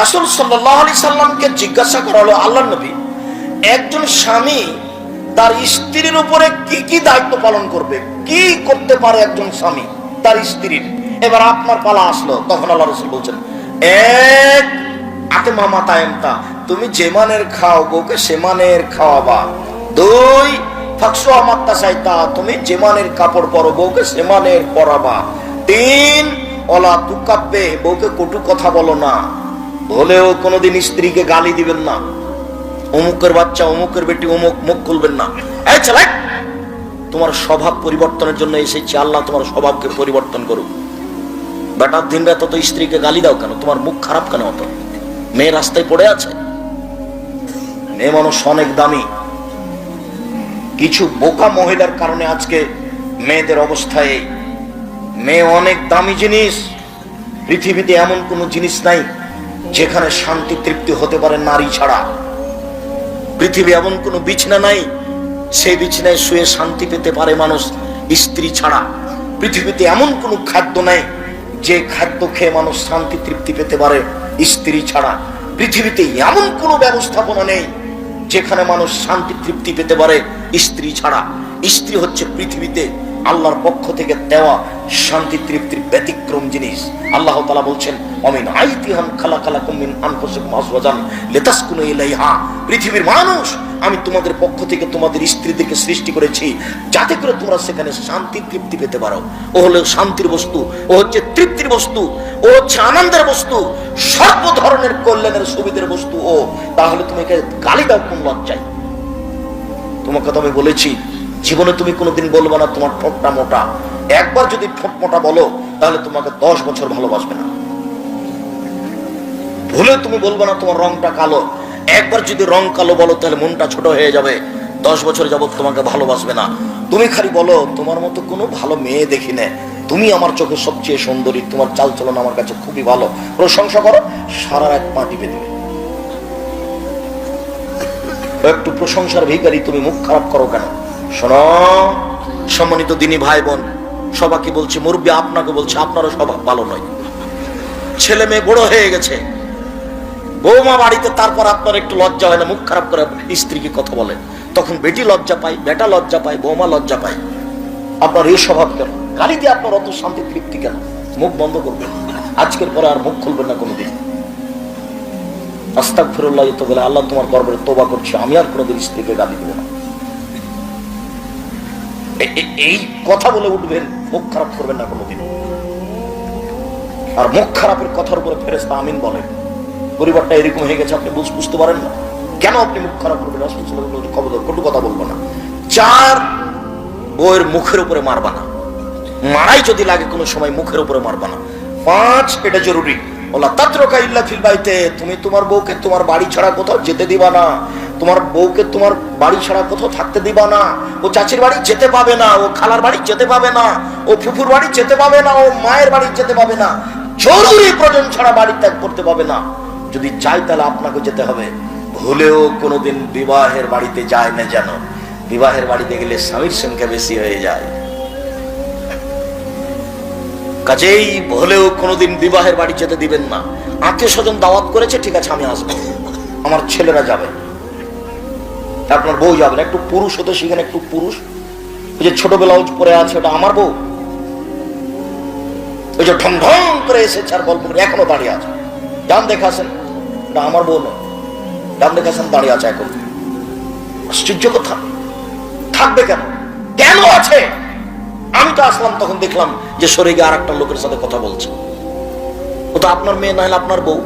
রাসুল সাল্লাহ আলি সাল্লামকে জিজ্ঞাসা করা হলো আল্লাহ নবী, একজন স্বামী তার স্ত্রীর উপরে কি কি দায়িত্ব পালন করবে? কি করতে পারে একজন স্বামী তার স্ত্রীর? এবার আপনার পালা আসলো, তখন আল্লাহ রসুল বলছেন, এক আতে মামা তায়েমতা তুমি যে মানের খাও বউকে সে মানের খাওয়াবা। দুই ফাকসু আমাত্তা সাইতা তুমি যে মানের কাপড় পরো বউকে সে মানের পরাবা। তিন, অলা তুকাব্বে, বউকে কটু কথা বলো না। বলেও কোনোদিন স্ত্রীকে গালি দিবেন না। অমুকের বাচ্চা, অমুকের বেটি, অমুক মুখ খুলবেন না। তোমার স্বভাব পরিবর্তনের জন্য এসেছি। আল্লাহ তোমার স্বভাবকে পরিবর্তন করুক। বেটার দিন রাত তো স্ত্রীকে গালি দাও কেন? তোমার মুখ খারাপ কেন অত? মেয়ে রাস্তায় পড়ে আছে? মেয়ে মানুষ অনেক দামি। কিছু বোকা মহিলার কারণে আজকে মেয়েদের অবস্থায়। মেয়ে অনেক দামি জিনিস। পৃথিবীতে এমন কোনো জিনিস নাই। যেখানে শান্তি তৃপ্তি হতে পারে নারী ছাড়া। পৃথিবী এমন কোনো বিছনা নাই, সেই বিছনায় শুয়ে শান্তি পেতে পারে মানুষ স্ত্রী ছাড়া। পৃথিবীতে এমন কোনো খাদ্য নাই, যে খাদ্য খেয়ে মানুষ শান্তি তৃপ্তি পেতে পারে স্ত্রী ছাড়া। পৃথিবীতে এমন কোনো ব্যবস্থাপনা নেই, যেখানে মানুষ শান্তি তৃপ্তি পেতে পারে স্ত্রী ছাড়া। স্ত্রী হচ্ছে পৃথিবীতে আল্লাহর পক্ষ থেকে দেওয়া শান্তি তৃপ্তির ব্যতিক্রম জিনিস। আল্লাহ তালা বলছেন, অমিন আইতিহান খালা খালা কুমিন আনফুসুকুম আজওয়াজান লিতাসকুনু ইলাইহা। পৃথিবীর মানুষ, আমি তোমাদের পক্ষ থেকে তোমাদের স্ত্রীদেরকে সৃষ্টি করেছি যাতে করে তোমরা সেখানে শান্তি, তৃপ্তি পেতে পারো। ও হলো শান্তির বস্তু, ও হচ্ছে তৃপ্তির বস্তু, ও হচ্ছে আনন্দের বস্তু, সর্ব ধরনের কল্যাণের সুবিধের বস্তু ও। তাহলে তুমি গালি দাও কোন লজ্জায়? তোমাকে তো আমি বলেছি জীবনে তুমি কোনোদিন বলবে না, তোমার ঠোঁটটা মোটা। একবার যদি ঠোঁট মোটা বলো, তাহলে তোমাকে দশ বছর ভালোবাসবে না। ভুলে তুমি বলবে না, তোমার রংটা কালো। একবার যদি রং কালো বলো, তাহলে মনটা ছোট হয়ে যাবে। দশ বছর যাবত তোমাকে ভালোবাসবে না। তুমি খালি বলো, তোমার মতো কোনো ভালো মেয়ে দেখি না। তুমি আমার চোখে সবচেয়ে সুন্দরী, তোমার চালচলন আমার কাছে খুবই ভালো। প্রশংসা করো, সারা এক পা টিপে দিবে। একটু প্রশংসার ভিখারি তুমি মুখ খারাপ করো কেন? শোনো, সম্মানিত দিনী ভাই বোন সবাইকে বলছি, মুরব্বী আপনাকে বলছে, আপনারও স্বভাব ভালো নয়। ছেলে মেয়ে বড় হয়ে গেছে। বৌমা বাড়িতে তারপর আপনার একটু লজ্জা হয় না, মুখ খারাপ করে স্ত্রীকে কথা বলে। তখন বেটি লজ্জা পায়, বেটা লজ্জা পায়, বৌমা লজ্জা পায়। আপনার এই স্বভাব কেন? গালি দিয়ে আপনার অত শান্তি তৃপ্তি কেন? মুখ বন্ধ করবেন। আজকের পরে আর মুখ খুলবেন না কোনোদিন। আস্তাক ফিরুল্লাহ তো বলে আল্লাহ তোমার গর্বের তোবা করছে, আমি আর কোনোদিন স্ত্রীকে গালি দেবো না। এই কথা বলে উঠবেন মুখ খারাপ করবেন না কোনোদিন। আর মুখ খারাপের কথার উপরে ফেরেস্তা আমিন বলেন পরিবারটা এরকম হয়ে গেছে, আপনি বুঝতে পারেন না। কেন আপনি মুখ খারাপ করবেন? খবর কটু কথা বলব না। চার বইয়ের মুখের উপরে মারবা না। মারাই যদি লাগে, কোনো সময় মুখের উপরে মারবা না। পাঁচ, এটা জরুরি। ওলা তাত্রকা ইল্লা ফিল বাইতে, তুমি তোমার বউকে তোমার বাড়ি ছাড়া কোথাও যেতে দিবা না। তোমার বউকে তোমার বাড়ি ছাড়া কোথাও থাকতে দিবা না। ও চাচির বাড়ি যেতে পাবে না, ও খালার বাড়ি যেতে পাবে না, ও ফুফুর বাড়ি যেতে পাবে না, ও মায়ের বাড়ি যেতে পাবে না। জরুরি প্রয়োজন ছাড়া বাড়ি ত্যাগ করতে পাবে না। যদি চাই তাহলে আপনাকে যেতে হবে। ভুলেও কোনোদিন বিবাহের বাড়িতে যায় না যেন। বিবাহের বাড়িতে গেলে স্বামীর সংখ্যা বেশি হয়ে যায়। কাজেই ভুলেও কোনোদিন বিবাহের বাড়ি যেতে দিবেন না। আত্মীয় স্বজন দাওয়াত করেছে, ঠিক আছে, আমি আসব। আমার ছেলেরা যাবে। আপনার বউ যাবে না, একটু পুরুষ হতে সেখানে একটু পুরুষ। ওই যে ছোট ব্লাউজ পরে আছে, ওটা আমার বউ? ওই যে ঢং ঢং করে এসেছে আর গল্প এখনও দাঁড়িয়ে আছে। ডান দেখাছেন ওটা আমার বউ নয়। ডান দেখাছেন দাঁড়িয়ে আছে এখন। আশ্চর্য কথা। থাকবে কেন? কেন আছে? আমি তো আসলাম, তখন দেখলাম যে সরে গিয়ে আর একটা লোকের সাথে কথা বলছে। ও তো আপনার মেয়ে না হলে আপনার বউ?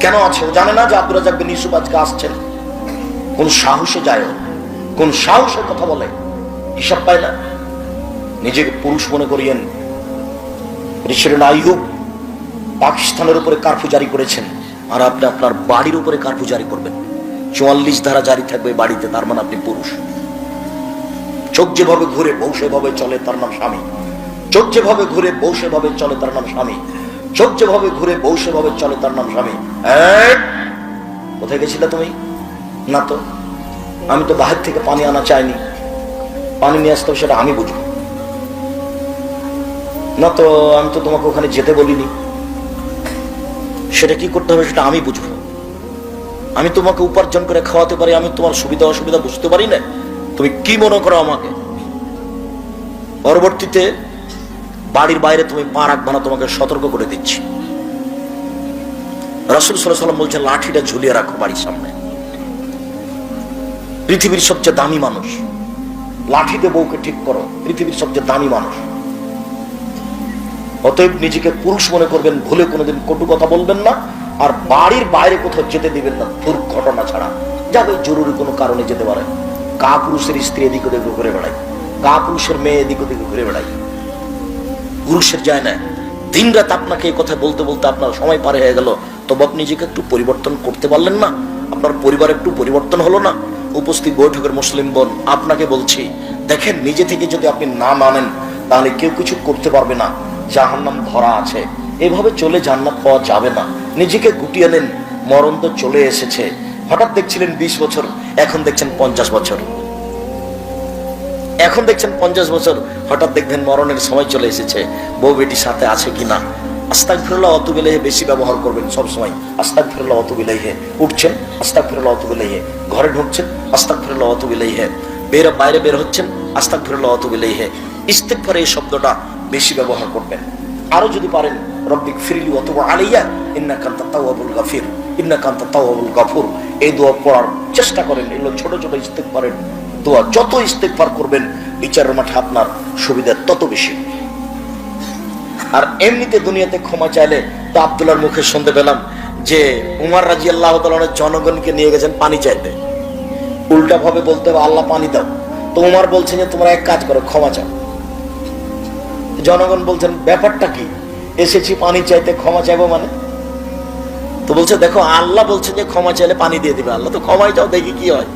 কেন আছে ও জানে না যে আব্দুল রাজাক বিন ইউসুফ আজকে আসছেন? কোন সাহসে যায়? কোন সাহসে কথা বলে? হিসাব পায় না? নিজেকে পুরুষ মনে করিয়েন। ঋষিরেন আইহুব পাকিস্তানের উপরে কারফু জারি করেছেন। আর আপনি আপনার বাড়ির উপরে কারফু জারি করবেন। চুয়াল্লিশ ধারা জারি থাকবে বাড়িতে, তার মানে আপনি পুরুষ। চোখ যেভাবে ঘুরে বউ সেভাবে চলে, তার নাম স্বামী। চোখ যেভাবে ঘুরে বউ সেভাবে চলে, তার নাম স্বামী। চোখ যেভাবে ঘুরে বউ সেভাবে চলে, তার নাম স্বামী। কোথায় গেছিলে তুমি? না তো। আমি তো বাহির থেকে পানি আনা চাইনি। পানি নিয়ে আসতে সেটা আমি বুঝব। না তো, আমি তো তোমাকে ওখানে যেতে বলিনি। সেটা কি করতে হবে, সেটা আমি বুঝব। আমি তোমাকে উপার্জন করে খাওয়াতে পারি, আমি তোমার সুবিধা অসুবিধা বুঝতে পারি না। তুমি কি মনে করো আমাকে? পরবর্তীতে বাড়ির বাইরে তুমি পা রাখবা না, তোমাকে সতর্ক করে দিচ্ছি। রসুল সাল্লাম বলছেন, লাঠিটা ঝুলিয়ে রাখো বাড়ির সামনে। পৃথিবীর সবচেয়ে দামি মানুষ। লাঠিতে বউকে ঠিক করো, পৃথিবীর সবচেয়ে দামি মানুষ। অতএব নিজেকে পুরুষ মনে করবেন, ভুলে কোনোদিন কটু কথা বলবেন না, আর বাড়ির বাইরে কোথাও যেতে দিবেন না দুর্ঘটনা ছাড়া। যাবে জরুরি কোনো কারণে যেতে পারে। কা পুরুষের স্ত্রী এদিক ওদিক ঘুরে বেড়ায়। কা পুরুষের মেয়ে এদিক ওদিক ঘুরে বেড়ায়। পুরুষের যায় না। দিন রাত আপনাকে এই কথা বলতে বলতে আপনার সময় পার হয়ে গেল। তবে আপনি নিজেকে একটু পরিবর্তন করতে পারলেন না। আপনার পরিবার একটু পরিবর্তন হলো না। উপস্থিত বৈঠকের মুসলিম বোন, আপনাকে বলছি, দেখেন নিজে থেকে যদি আপনি না মানেন, তাহলে কেউ কিছু করতে পারবে না। জাহান্নাম ধরা আছে। এভাবে চলে জান্নাত পাওয়া যাবে না। নিজেকে গুটিয়ে নেন। মরণ তো চলে এসেছে। হঠাৎ দেখছিলেন বিশ বছর, এখন দেখছেন পঞ্চাশ বছর। এখন দেখছেন পঞ্চাশ বছর হঠাৎ দেখবেন মরণের সময় চলে এসেছে। বউ বেটি সাথে আছে কিনা? আস্তাক ফিরল্লাহ অত বিলেহে বেশি ব্যবহার করবেন সবসময়। আস্তাক ফিরল্লাহ অত বিলেহে উঠছেন আস্তাক ফিরল্লাহ অত বিলেহে ঘরে ঢুকছেন আস্তাক ফিরল্লাহ অত বিলেহে বের, বাইরে বের হচ্ছেন আস্তাক ফিরল্লাহ অত বিলেহে ইস্তেকফারে এই শব্দটা বেশি ব্যবহার করবেন। আরও যদি পারেন, রব্বিক ফিরিলি অথবা আলাইয়া ইন্না কান্তা তাওয়াবুল গাফির ইন্না কান্তা তাওয়াবুল গাফুর। এই দোয়া পড়ার চেষ্টা করেন, এগুলো ছোট ছোট ইস্তেক ইস্তেকফারের দোয়া যত ইস্তেকবার করবেন বিচারের মাঠে আপনার সুবিধা তত বেশি। আর এমনিতে দুনিয়াতে ক্ষমা চাইলে তো আবদুল্লার মুখে শুনতে পেলাম যে উমার রাজি আল্লাহ জনগণকে নিয়ে গেছেন পানি চাইতে। উল্টা ভাবে বলতে হবে, আল্লাহ পানি দাও। তো উমার বলছেন যে, তোমরা এক কাজ করো, ক্ষমা চাও। জনগণ বলছেন, ব্যাপারটা কি? এসেছি পানি চাইতে ক্ষমা চাইব মানে? তো বলছে, দেখো, আল্লাহ বলছে যে, ক্ষমা চাইলে পানি দিয়ে দিবে। আল্লাহ তো ক্ষমাই চাও, দেখি কি হয়।